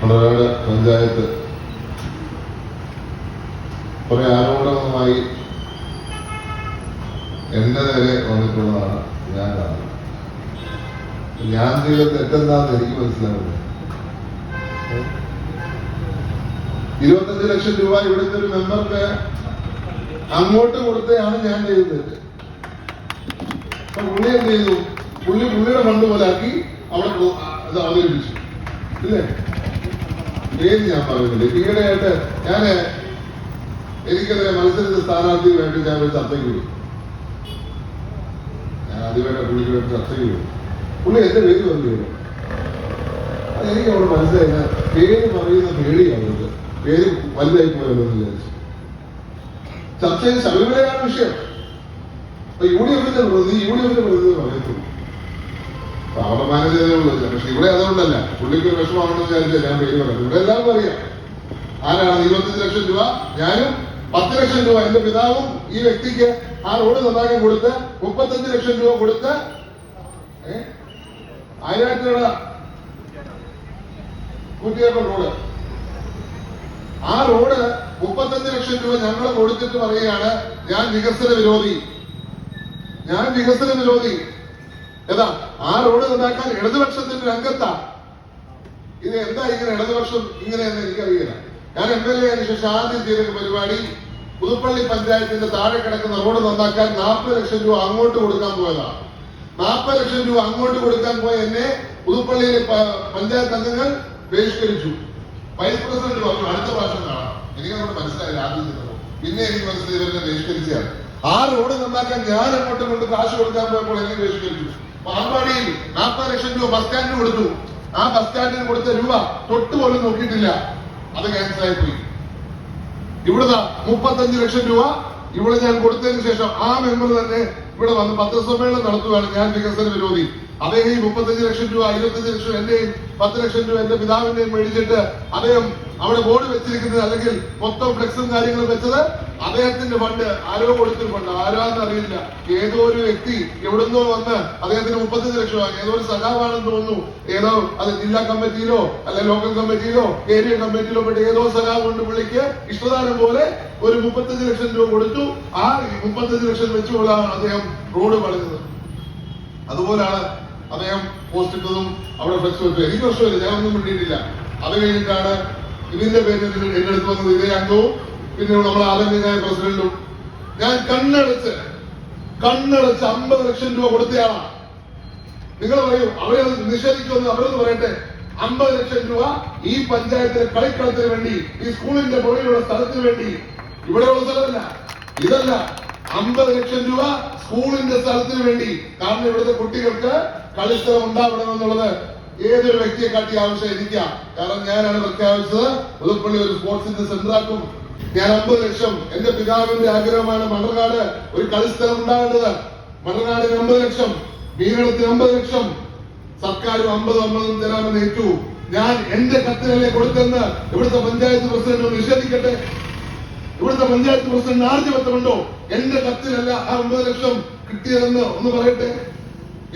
മണർകാട് പഞ്ചായത്ത്. കുറെ ആരോപണങ്ങളുമായി എന്റെ നേരെ വന്നിട്ടുള്ളതാണ് ഞാൻ കാണുന്നത്. ഞാൻ ചെയ്ത തെറ്റെന്താന്ന് എനിക്ക് മനസ്സിലാവില്ല ഇരുപത്തഞ്ച് ലക്ഷം രൂപ ഇവിടുത്തെ ഒരു മെമ്പർക്ക് അങ്ങോട്ട് കൊടുത്തതാണ് ഞാൻ ചെയ്തത് പുള്ളി എന്ത് ചെയ്തു? പുള്ളി പുള്ളിയുടെ ഫണ്ട് പോലാക്കി അവിടെ അത് അവതരിപ്പിച്ചു. ഇല്ലേ? പേര് ഞാൻ പറയുന്നത് ഈയിടെയായിട്ട് ഞാൻ എനിക്കെതിരെ മത്സരിച്ച സ്ഥാനാർത്ഥി വേണ്ടി ഞാൻ ഒരു ചർച്ചയ്ക്ക് വിടും ഞാൻ ആദ്യമായിട്ട് പുള്ളിക്ക് വേണ്ടി ചർച്ചയ്ക്ക് വിടും പുള്ളി എന്റെ പേര് പറഞ്ഞു അത് എനിക്ക് അവിടെ മനസ്സിലായി. ഞാൻ പേര് പറയുന്ന പേടിയാണ് പേര് വലുതായി പോയല്ലോ എന്ന് വിചാരിച്ചു. ചർച്ചയിൽ ശബരിമലയാണ് വിഷയം. അപ്പൊ യു ഡി എഫിന്റെ പ്രതി യു ഡി എഫിന്റെ പ്രതി പറയത്തുള്ളൂ ഉള്ളൂ പക്ഷെ ഇവിടെ അതുകൊണ്ടല്ല. പുള്ളിക്ക് വിഷമമാണെന്ന് വിചാരിച്ചാൽ ഞാൻ പേര് പറയുന്നത് ഇവിടെ എല്ലാവർക്കും അറിയാം. ആരാണ് ഇരുപത്തഞ്ച് ലക്ഷം രൂപ? ഞാനും പത്ത് ലക്ഷം രൂപ എന്റെ പിതാവും ഈ വ്യക്തിക്ക് ആ റോഡ് നന്നാക്കാൻ കൊടുത്ത് മുപ്പത്തഞ്ച് ലക്ഷം രൂപ കൊടുത്ത് ആയിരത്തിനുള്ള കൂട്ടിയേക്കൽ റോഡ്. ആ റോഡ് മുപ്പത്തഞ്ച് ലക്ഷം രൂപ ഞങ്ങൾ കൊടുത്തിട്ട് പറയുകയാണ് ഞാൻ വികസന വിരോധി. ഞാൻ വികസന വിരോധി. ഏതാ? ആ റോഡ് നന്നാക്കാൻ ഇടതുപക്ഷത്തിന്റെ രംഗത്താ ഇത് എന്താ ഇങ്ങനെ ഇടതുപക്ഷം ഇങ്ങനെയെന്ന് എനിക്കറിയില്ല. ഞാൻ എം എൽ എ ആയതിനു ശേഷം ആദ്യം ചെയ്ത ഒരു പരിപാടി പുതുപ്പള്ളി പഞ്ചായത്തിന്റെ താഴെ കിടക്കുന്ന റോഡ് നന്നാക്കാൻ നാൽപ്പത് ലക്ഷം രൂപ അങ്ങോട്ട് കൊടുക്കാൻ പോയതാ. നാൽപ്പത് ലക്ഷം രൂപ അങ്ങോട്ട് കൊടുക്കാൻ പോയ എന്നെ പുതുപ്പള്ളിയിലെ പഞ്ചായത്ത് അംഗങ്ങൾ ബഹിഷ്കരിച്ചു. വൈസ് പ്രസിഡന്റ് പറഞ്ഞു അടുത്ത പ്രാവശ്യം കാണാം. എനിക്കങ്ങോട്ട് മനസ്സിലായില്ല ആദ്യം ചെന്നപ്പോ പിന്നെ എനിക്ക് മനസ്സിലായി ബഹിഷ്കരിച്ചാണ് ആ റോഡ് നന്നാക്കാൻ ഞാൻ അങ്ങോട്ട് കൊണ്ട് കാശ് കൊടുക്കാൻ പോയപ്പോൾ എന്നെ ബഹിഷ്കരിച്ചു. പാമ്പാടിയിൽ നാൽപ്പത് ലക്ഷം രൂപ ബസ് സ്റ്റാൻഡിന് കൊടുത്തു. ആ ബസ് സ്റ്റാൻഡിന് കൊടുത്ത രൂപ തൊട്ട് പോലും നോക്കിയിട്ടില്ല. അത് ക്യാൻസൽ ആയി പോയി. ഇവിടുന്ന് മുപ്പത്തഞ്ച് ലക്ഷം രൂപ ഇവിടെ ഞാൻ കൊടുത്തതിന് ശേഷം ആ മെമ്പർ തന്നെ ഇവിടെ വന്ന് പത്രസമ്മേളനം നടത്തുകയാണ് ഞാൻ വികസന വിരോധി. അദ്ദേഹം ഈ മുപ്പത്തഞ്ച് ലക്ഷം രൂപ ഇരുപത്തഞ്ച് ലക്ഷം എന്റെയും പത്ത് ലക്ഷം രൂപ എന്റെ പിതാവിന്റെയും മേടിച്ചിട്ട് അദ്ദേഹം അവിടെ ബോർഡ് വെച്ചിരിക്കുന്നത് അല്ലെങ്കിൽ മൊത്തം ഫ്ലെക്സും കാര്യങ്ങളും വെച്ചത് അദ്ദേഹത്തിന്റെ ഫണ്ട് ആരോ കൊടുത്തിട്ടുണ്ട് ആരാന്ന് അറിയില്ല. ഏതോ ഒരു വ്യക്തി എവിടുന്നോ വന്ന് അദ്ദേഹത്തിന് മുപ്പത്തഞ്ച് ലക്ഷം വാങ്ങി. ഏതോ ഒരു സഖാവാണെന്ന് തോന്നുന്നു. ഏതോ അത് ജില്ലാ കമ്മിറ്റിയിലോ അല്ലെ ലോക്കൽ കമ്മിറ്റിയിലോ ഏരിയ കമ്മിറ്റിയിലോ പെട്ട് ഏതോ സഖാവ് കൊണ്ട് പുള്ളിക്ക് ഇഷ്ടദാനം പോലെ ഒരു മുപ്പത്തഞ്ച് ലക്ഷം രൂപ കൊടുത്തു. ആ മുപ്പത്തഞ്ച് ലക്ഷം വെച്ചുകൊണ്ടാണ് അദ്ദേഹം റോഡ് പണിതത്. അതുപോലാണ് അദ്ദേഹം പോസ്റ്റ് ഇട്ടതും അവിടെ ഫ്ലെക്സ് വെച്ചു എനിക്ക് പ്രശ്നമില്ല. ഞാനൊന്നും മിണ്ടിയിട്ടില്ല. അത് കഴിഞ്ഞിട്ടാണ് ഇതിന്റെ പേരിൽ എന്റെ അടുത്ത് വന്നത് ഇതേ അംഗവും പിന്നെ നമ്മൾ ആദരണീയനായ പ്രസിഡന്റും ഞാൻ കണ്ണടച്ച് കണ്ണടച്ച് അമ്പത് ലക്ഷം രൂപ കൊടുത്തയാളാണ് നിങ്ങൾ പറയൂ അവരെ അത് നിഷേധിക്കുമെന്ന് അവരൊന്ന് പറയട്ടെ? അമ്പത് ലക്ഷം രൂപ ഈ പഞ്ചായത്തിലെ കളിക്കളത്തിന് വേണ്ടി ഈ സ്കൂളിന്റെ പുറകിലുള്ള സ്ഥലത്തിന് വേണ്ടി. ഇവിടെ ഇവിടെയുള്ള സ്ഥലമല്ല ഇതല്ല. അമ്പത് ലക്ഷം രൂപ സ്കൂളിന്റെ സ്ഥലത്തിന് വേണ്ടി. കാരണം ഇവിടുത്തെ കുട്ടികൾക്ക് കളിസ്ഥലം ഉണ്ടാവണം എന്നുള്ളത് ഏതൊരു വ്യക്തിയെ കാട്ടി ആവശ്യം ഇരിക്കാം കാരണം ഞാനാണ് പ്രഖ്യാപിച്ചത് പുതുപ്പള്ളി ഒരു സ്പോർട്സിന്റെ സെന്റർ ആക്കും ഞാൻ അമ്പത് ലക്ഷം. എന്റെ പിതാവിന്റെ ആഗ്രഹമാണ് മണർകാട് ഒരു കളിസ്ഥലം ഉണ്ടാകേണ്ടത്. മണർകാടിന് അമ്പത് ലക്ഷം. വീരണത്തിന് അമ്പത് ലക്ഷം. സർക്കാരും അമ്പത് അമ്പതും തരാമെന്ന് ഏറ്റു. ഞാൻ എന്റെ കത്തിനല്ലേ കൊടുത്തെന്ന് ഇവിടുത്തെ പഞ്ചായത്ത് പ്രസിഡന്റ് നിഷേധിക്കട്ടെ? ഇവിടുത്തെ പഞ്ചായത്ത് പ്രസിഡന്റ് ആർജവത്വമുണ്ടോ എന്റെ കത്തിലല്ല ആ അമ്പത് ലക്ഷം കിട്ടിയതെന്ന് ഒന്ന് പറയട്ടെ?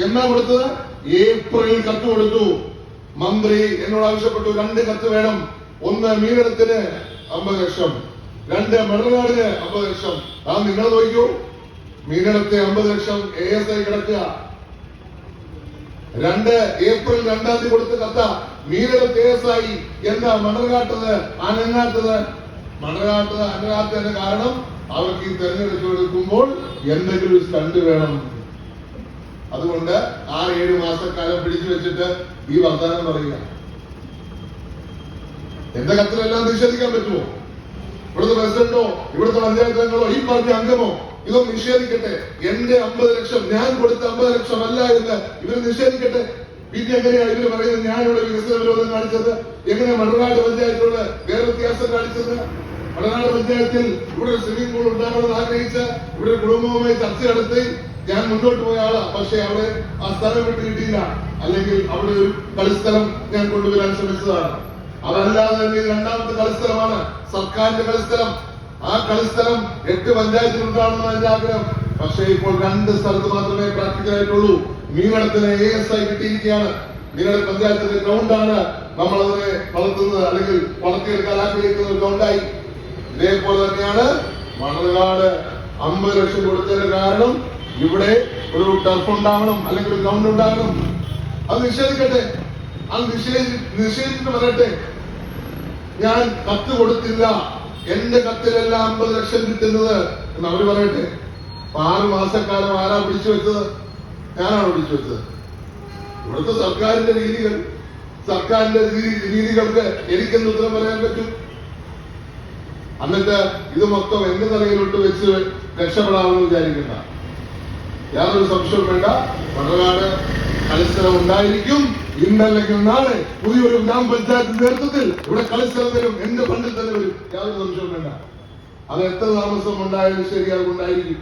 എന്നാ കൊടുത്തത്? ഏപ്രിലിൽ കത്ത് കൊടുത്തു. മന്ത്രി എന്നോട് ആവശ്യപ്പെട്ടു. രണ്ട് കത്ത് വേണം. ഒന്ന് മീനടത്തിന് അമ്പത് ലക്ഷം. രണ്ട് മണൽനാടിന് അമ്പത് ലക്ഷം. ആ നിങ്ങൾ നോക്കൂ. മീനടത്തെ അമ്പത് ലക്ഷം എ എസ് ഐ കിടക്കുക. രണ്ട് ഏപ്രിൽ രണ്ടാം തീയതി കൊടുത്ത കത്ത. മീനടത്ത് എ എസ് ഐ എന്താ മണൽകാട്ടത് അനങ്ങാത്തത് മണൽകാട്ടത് അനങ്ങാത്തതിന് കാരണം അവർക്ക് ഈ തെരഞ്ഞെടുപ്പ് എടുക്കുമ്പോൾ എന്തെങ്കിലും ഒരു സ്റ്റണ്ട് വേണം. അതുകൊണ്ട് ആ ഏഴ് മാസക്കാലം പിടിച്ചു വെച്ചിട്ട് ഈ വർത്തമാനം പറയുക. എന്റെ കത്തിലെല്ലാം നിഷേധിക്കാൻ പറ്റുമോ? ഇവിടുത്തെ പ്രസിഡന്റോ ഇവിടുത്തെ പഞ്ചായത്ത് ഈ പാർട്ടി അംഗമോ ഇതൊന്നും നിഷേധിക്കട്ടെ. എന്റെ അമ്പത് ലക്ഷം ഞാൻ കൊടുത്ത അമ്പത് ലക്ഷം അല്ല എന്ന് ഇവർ നിഷേധിക്കട്ടെ? പിന്നെ എങ്ങനെയാണ് ഇവർ പറയുന്നത്? ഞാനിവിടെ വികസന വിരോധം കാണിച്ചത്. എങ്ങനെ മണനാട് പഞ്ചായത്തോട് വേറെ വ്യത്യാസം കാണിച്ചത്? മണനാട് പഞ്ചായത്തിൽ ഇവിടെ സ്വിമ്മിംഗ് പൂൾ ഉണ്ടാകണമെന്ന് ആഗ്രഹിച്ച് ഇവിടെ കുടുംബവുമായി ചർച്ച നടത്തി. ഞാൻ മുന്നോട്ട് പോയ ആളാ. പക്ഷെ അവിടെ ആ സ്ഥലം വിട്ട് കിട്ടിയില്ല. അല്ലെങ്കിൽ അവിടെ ഒരു കളിസ്ഥലം ഞാൻ കൊണ്ടുവരാൻ ശ്രമിച്ചതാണ്. അതല്ലാതെ തന്നെ രണ്ടാമത്തെ കളിസ്ഥലമാണ്. സർക്കാരിന്റെ കളിസ്ഥലം. ആ കളിസ്ഥലം എട്ട് പഞ്ചായത്തിൽ ഉണ്ടാവണമെന്ന് എന്റെ ആഗ്രഹം. പക്ഷേ ഇപ്പോൾ രണ്ട് സ്ഥലത്ത് മാത്രമേ പ്രാക്ടിക്കൽ ആയിട്ടുള്ളൂ. മീനടത്തിന് എ എസ് ഐ കിട്ടിയിരിക്കുകയാണ്. നിങ്ങളുടെ പഞ്ചായത്തിന്റെ ഗ്രൗണ്ടാണ് നമ്മൾ അതിനെ വളർത്തുന്നത്. അല്ലെങ്കിൽ വളർത്തിയെടുക്കാൻ ആഗ്രഹിക്കുന്ന ഗ്രൗണ്ടായി ഇതേപോലെ തന്നെയാണ് മണലുകാട് അമ്പത് ലക്ഷം കൊടുത്തതിന് കാരണം ഇവിടെ ഒരു ടർഫ് ഉണ്ടാവണം അല്ലെങ്കിൽ ഒരു ഗ്രൗണ്ട് ഉണ്ടാകണം. അത് നിഷേധിക്കട്ടെ. അത് നിഷേധി നിഷേധിച്ചിട്ട് വരട്ടെ ഞാൻ കത്ത് കൊടുത്തില്ല. എന്റെ കത്തിലെല്ലാം അമ്പത് ലക്ഷം കിട്ടുന്നത്. എന്ന് അവർ പറയട്ടെ. ആറ് മാസക്കാലം ആരാ പിടിച്ചു വെച്ചത്? ഞാനാണ് പിടിച്ചു വെച്ചത്. ഇവിടുത്തെ സർക്കാരിന്റെ രീതികൾ സർക്കാരിന്റെ രീതി- രീതികൾക്ക് എനിക്കെന്ന് ഉത്തരം പറയാൻ പറ്റും? എന്നിട്ട് ഇത് മൊത്തം എന്റെ തലയിലോട്ട് വെച്ച് രക്ഷപ്പെടാമെന്ന് വിചാരിക്കണ്ട. യാതൊരു സംശയവും വേണ്ട. മണനാട് കളിസ്ഥലം ഉണ്ടായിരിക്കും ഇന്നല്ലെങ്കിൽ നാളെ പുതിയൊരു ഗ്രാമപഞ്ചായത്ത് നേതൃത്വത്തിൽ ഇവിടെ കളിസ്ഥലം വരും എന്റെ ഫണ്ടിൽ തന്നെ വരും യാതൊരു സംശയവും വേണ്ട. അത് എത്ര താമസം ഉണ്ടായാലും ശരിയാകുണ്ടായിരിക്കും